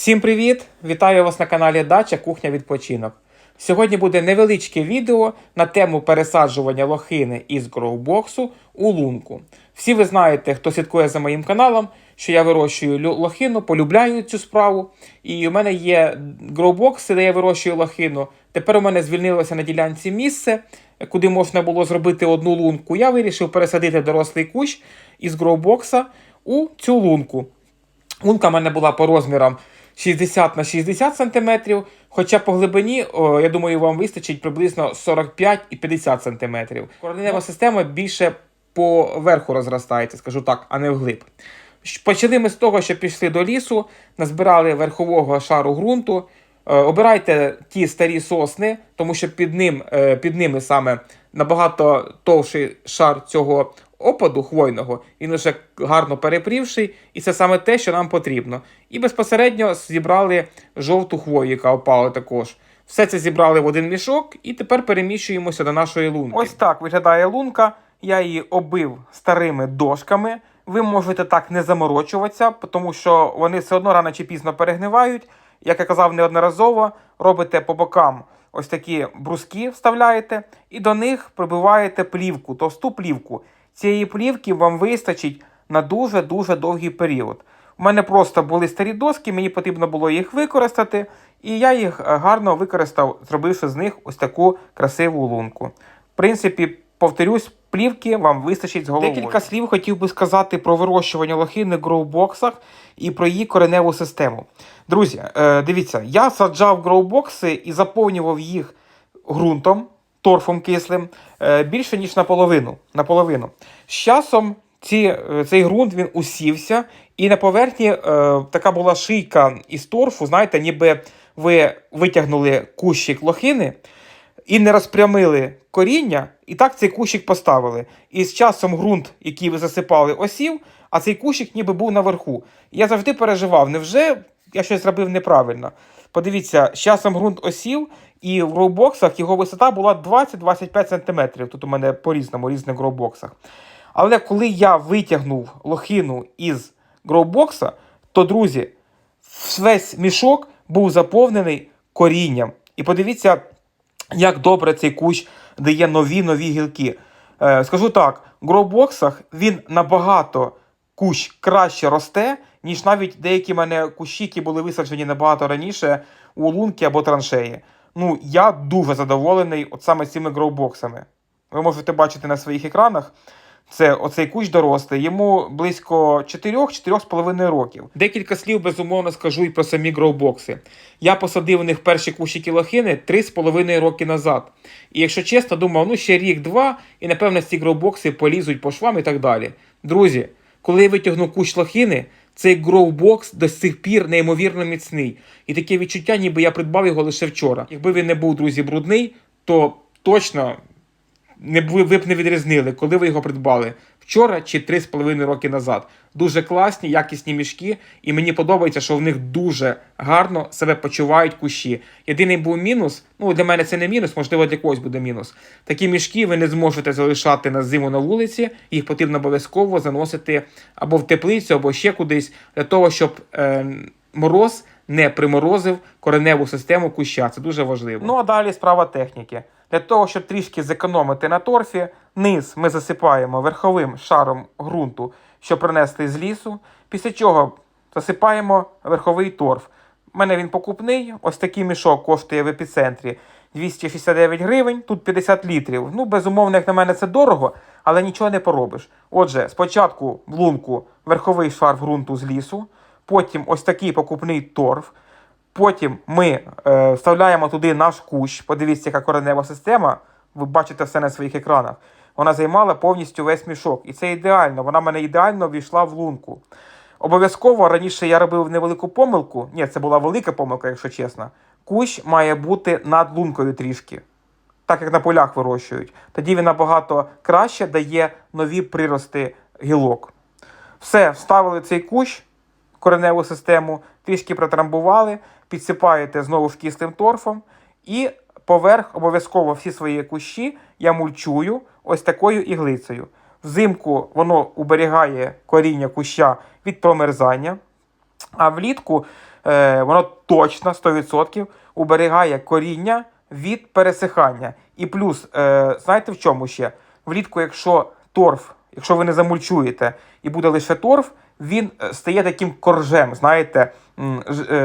Всім привіт! Вітаю вас на каналі Дача Кухня Відпочинок. Сьогодні буде невеличке відео на тему пересаджування лохини із гроубоксу у лунку. Всі ви знаєте, хто слідкує за моїм каналом, що я вирощую лохину, полюбляю цю справу. І у мене є гроубокси, де я вирощую лохину. Тепер у мене звільнилося на ділянці місце, куди можна було зробити одну лунку. Я вирішив пересадити дорослий кущ із гроубокса у цю лунку. Лунка в мене була по розмірам 60 на 60 см, хоча по глибині, о, я думаю, вам вистачить приблизно 45 і 50 см. Коренева система більше по верху розростається, скажу так, а не вглиб. Почали ми з того, що пішли до лісу, назбирали верхового шару ґрунту. Е, Обирайте ті старі сосни, тому що під, ним, е, під ними саме набагато товший шар цього опаду хвойного, він вже гарно перепрівший, і це саме те, що нам потрібно. І безпосередньо зібрали жовту хвою, яка опала також. Все це зібрали в один мішок, і тепер переміщуємося до нашої лунки. Ось так виглядає лунка. Я її оббив старими дошками. Ви можете так не заморочуватися, тому що вони все одно рано чи пізно перегнивають. Як я казав неодноразово, робите по бокам ось такі бруски, вставляєте, і до них прибиваєте плівку, товсту плівку. Цієї плівки вам вистачить на дуже-дуже довгий період. У мене просто були старі доски, мені потрібно було їх використати, і я їх е, гарно використав, зробивши з них ось таку красиву лунку. В принципі, повторюсь, плівки вам вистачить з головою. Декілька слів хотів би сказати про вирощування лохини в гроубоксах і про її кореневу систему. Друзі, е, дивіться, я саджав гроубокси і заповнював їх ґрунтом, торфом кислим, е, більше ніж наполовину. наполовину. З часом ці, е, цей ґрунт він усівся, і на поверхні е, така була шийка із торфу, знаєте, ніби ви витягнули кущик лохини і не розпрямили коріння, і так цей кущик поставили. І з часом ґрунт, який ви засипали, осів, а цей кущик ніби був наверху. Я завжди переживав, невже я щось зробив неправильно. Подивіться, з часом ґрунт осів, і в гроубоксах його висота була 20-25 см. Тут у мене по-різному, різних гроубоксах. Але коли я витягнув лохину із гроубокса, то, друзі, весь мішок був заповнений корінням. І подивіться, як добре цей кущ дає нові нові гілки. Е, скажу так, в гроубоксах він набагато кущ краще росте, ніж навіть деякі мене кущі, які були висаджені набагато раніше у лунки або траншеї. Ну, я дуже задоволений от саме цими гроубоксами. Ви можете бачити на своїх екранах. Це оцей кущ дорослий, йому близько 4-4,5 років. Декілька слів безумовно скажу і про самі гроубокси. Я посадив в них перші кущики лохини 3,5 роки назад. І якщо чесно, думав, ну ще рік-два, і напевно ці гроубокси полізуть по швам і так далі. Друзі, коли я витягнув кущ лохини, цей гроубокс до сих пір неймовірно міцний. І таке відчуття, ніби я придбав його лише вчора. Якби він не був, друзі, брудний, то точно не б ви, б не відрізнили, коли ви його придбали вчора чи 3,5 роки назад. Дуже класні, якісні мішки, і мені подобається, що в них дуже гарно себе почувають кущі. Єдиний був мінус, ну для мене це не мінус, можливо, для когось буде мінус. Такі мішки ви не зможете залишати на зиму на вулиці, їх потрібно обов'язково заносити або в теплицю, або ще кудись, для того, щоб е, мороз не приморозив кореневу систему куща. Це дуже важливо. Ну а далі справа техніки. Для того, щоб трішки зекономити на торфі, низ ми засипаємо верховим шаром ґрунту, що принесли з лісу. Після чого засипаємо верховий торф. У мене він покупний. Ось такий мішок коштує в епіцентрі 269 гривень, тут 50 літрів. Ну, безумовно, як на мене, це дорого, але нічого не поробиш. Отже, спочатку в лунку верховий шар ґрунту з лісу, потім ось такий покупний торф. Потім ми е, вставляємо туди наш кущ. Подивіться, яка коренева система. Ви бачите все на своїх екранах. Вона займала повністю весь мішок. І це ідеально. Вона мене ідеально ввійшла в лунку. Обов'язково раніше я робив невелику помилку. Ні, це була велика помилка, якщо чесно. Кущ має бути над лункою трішки, так як на полях вирощують. Тоді він набагато краще дає нові прирости гілок. Все, вставили цей кущ, кореневу систему, трішки протрамбували, підсипаєте знову ж кислим торфом і поверх обов'язково всі свої кущі я мульчую ось такою іглицею. Взимку воно уберігає коріння куща від промерзання, а влітку е, воно точно 100% уберігає коріння від пересихання. І плюс, е, знаєте в чому ще? Влітку, якщо торф, якщо ви не замульчуєте і буде лише торф, він е, стає таким коржем, знаєте,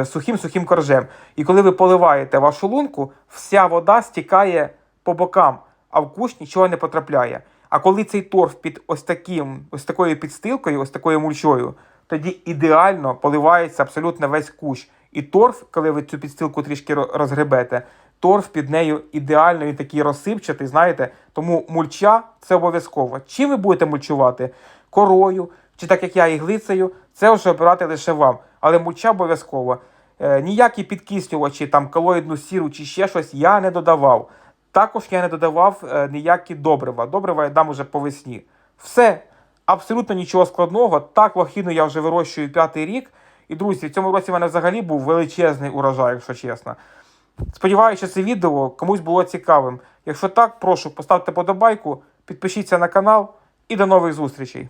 сухим-сухим коржем. І коли ви поливаєте вашу лунку, вся вода стікає по бокам, а в кущ нічого не потрапляє. А коли цей торф під ось таким, ось такою підстилкою, ось такою мульчою, тоді ідеально поливається абсолютно весь кущ. І торф, коли ви цю підстилку трішки розгребете, торф під нею ідеально, він такий розсипчатий, знаєте. Тому мульча це обов'язково. Чим ви будете мульчувати? Корою, чи так як я іглицею, це вже обирати лише вам. Але мульча обов'язково. Е, ніякі підкислювачі, там колоїдну сіру чи ще щось я не додавав. Також я не додавав е, ніякі добрива. Добрива я дам уже по весні. Все, абсолютно нічого складного. Так лохіну я вже вирощую п'ятий рік. І друзі, в цьому році в мене взагалі був величезний урожай, якщо чесно. Сподіваюся, це відео комусь було цікавим. Якщо так, прошу поставте подобайку, підпишіться на канал і до нових зустрічей.